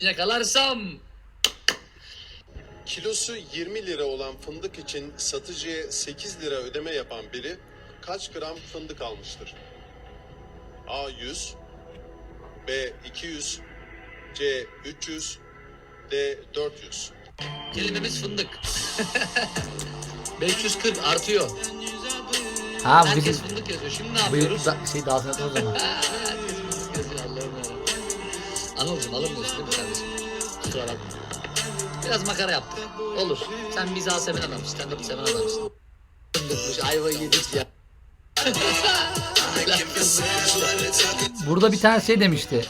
Yakalarsam. Kilosu 20 lira olan fındık için satıcıya 8 lira ödeme yapan biri kaç gram fındık almıştır? A 100, B 200, C 300, D 400. Kelimemiz fındık. 540 artıyor. Ha bu Herkes bizim fındık yazıyor. Şimdi ne bu yapıyoruz? da, şey daha sonra o zaman. Anılcım alınmıyorsun değil mi kardeşim? Kusura bakma. Biraz makara yaptık. Olur. Sen mizah seven adamsın. Stand up seven adamsın. Fındıkmış ayvayı yedik ya. Burada bir tane şey demişti.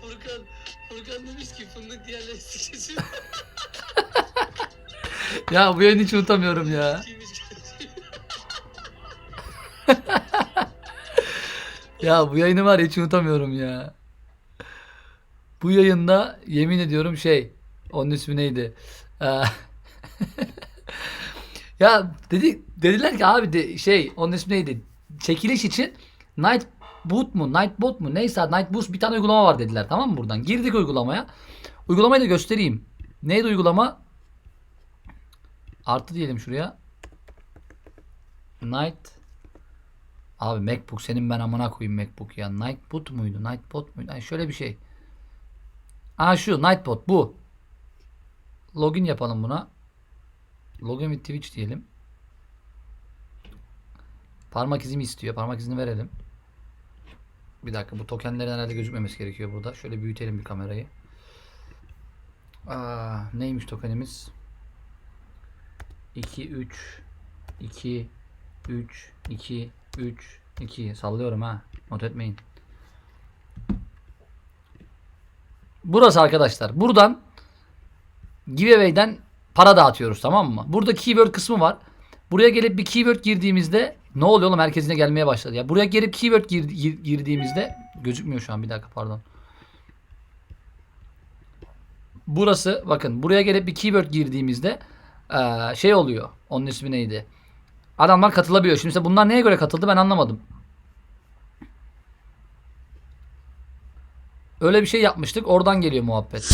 Furkan, Furkan demiş ki fındık diğerleri Ya bu yayını hiç unutamıyorum ya. Ya bu yayını var ya hiç unutamıyorum ya. Bu yayında yemin ediyorum şey onun ismi neydi? Ee, ya dedi dediler ki abi de şey onun ismi neydi? Çekiliş için Night Boot mu Night Bot mu neyse Night Boost bir tane uygulama var dediler tamam mı buradan? Girdik uygulamaya. Uygulamayı da göstereyim. Neydi uygulama? Artı diyelim şuraya. Night Abi MacBook senin ben amına koyayım MacBook ya. Nightbot muydu? Nightbot muydu? Yani şöyle bir şey. Aa şu Nightbot bu. Login yapalım buna. Login with Twitch diyelim. Parmak izimi istiyor. Parmak izini verelim. Bir dakika bu tokenlerin herhalde gözükmemesi gerekiyor burada. Şöyle büyütelim bir kamerayı. Aa, neymiş tokenimiz? 2 3 2 3 2 3 2 sallıyorum ha. Not etmeyin. Burası arkadaşlar. Buradan giveaway'den para dağıtıyoruz tamam mı? Burada keyword kısmı var. Buraya gelip bir keyword girdiğimizde ne oluyor oğlum herkesine gelmeye başladı ya. Buraya gelip keyword gir- gir- girdiğimizde gözükmüyor şu an bir dakika pardon. Burası bakın buraya gelip bir keyword girdiğimizde şey oluyor. Onun ismi neydi? Adamlar katılabiliyor. Şimdi mesela bunlar neye göre katıldı ben anlamadım. Öyle bir şey yapmıştık. Oradan geliyor muhabbet.